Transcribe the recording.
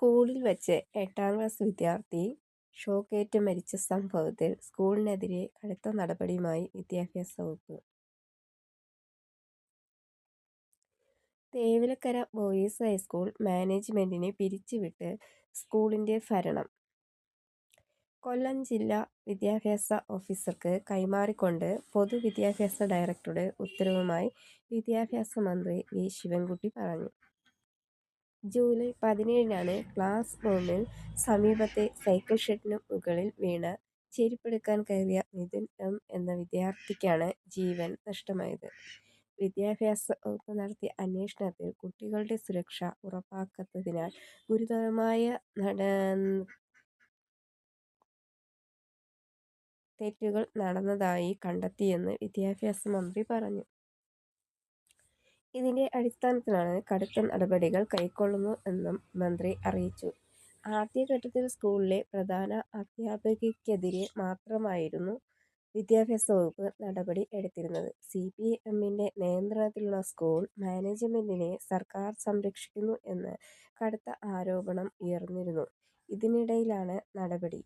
സ്കൂളിൽ വെച്ച് എട്ടാം ക്ലാസ് വിദ്യാർത്ഥി ഷോക്കേറ്റ് മരിച്ച സംഭവത്തിൽ സ്കൂളിനെതിരെ കടുത്ത നടപടിയുമായി വിദ്യാഭ്യാസ വകുപ്പ്. തേവലക്കര ബോയ്സ് ഹൈസ്കൂൾ മാനേജ്മെന്റിനെ പിരിച്ചുവിട്ട് സ്കൂളിന്റെ ഭരണം കൊല്ലം ജില്ലാ വിദ്യാഭ്യാസ ഓഫീസർക്ക് കൈമാറിക്കൊണ്ട് പൊതുവിദ്യാഭ്യാസ ഡയറക്ടറുടെ ഉത്തരവുമായി വിദ്യാഭ്യാസ മന്ത്രി വി. ശിവൻകുട്ടി പറഞ്ഞു. ജൂലൈ പതിനേഴിനാണ് ക്ലാസ് റൂമിൽ സമീപത്തെ സൈക്കിൾ ഷെഡിനു മുകളിൽ വീണ് ചെരുപ്പെടുക്കാൻ കയറിയ മിഥുൻ എം. എന്ന വിദ്യാർത്ഥിക്കാണ് ജീവൻ നഷ്ടമായത്. വിദ്യാഭ്യാസ വകുപ്പ് നടത്തിയ അന്വേഷണത്തിൽ കുട്ടികളുടെ സുരക്ഷ ഉറപ്പാക്കാത്തതിനാൽ ഗുരുതരമായ തെറ്റുകൾ നടന്നതായി കണ്ടെത്തിയെന്ന് വിദ്യാഭ്യാസ മന്ത്രി പറഞ്ഞു. ഇതിന്റെ അടിസ്ഥാനത്തിലാണ് കടുത്ത നടപടികൾ കൈക്കൊള്ളുന്നു എന്നും മന്ത്രി അറിയിച്ചു. ആദ്യഘട്ടത്തിൽ സ്കൂളിലെ പ്രധാന അധ്യാപികയ്ക്കെതിരെ മാത്രമായിരുന്നു വിദ്യാഭ്യാസ വകുപ്പ് നടപടി എടുത്തിരുന്നത്. സി. പി. എമ്മിന്റെ നിയന്ത്രണത്തിലുള്ള സ്കൂൾ മാനേജ്മെന്റിനെ സർക്കാർ സംരക്ഷിക്കുന്നു എന്ന് കടുത്ത ആരോപണം ഉയർന്നിരുന്നു. ഇതിനിടയിലാണ് നടപടി.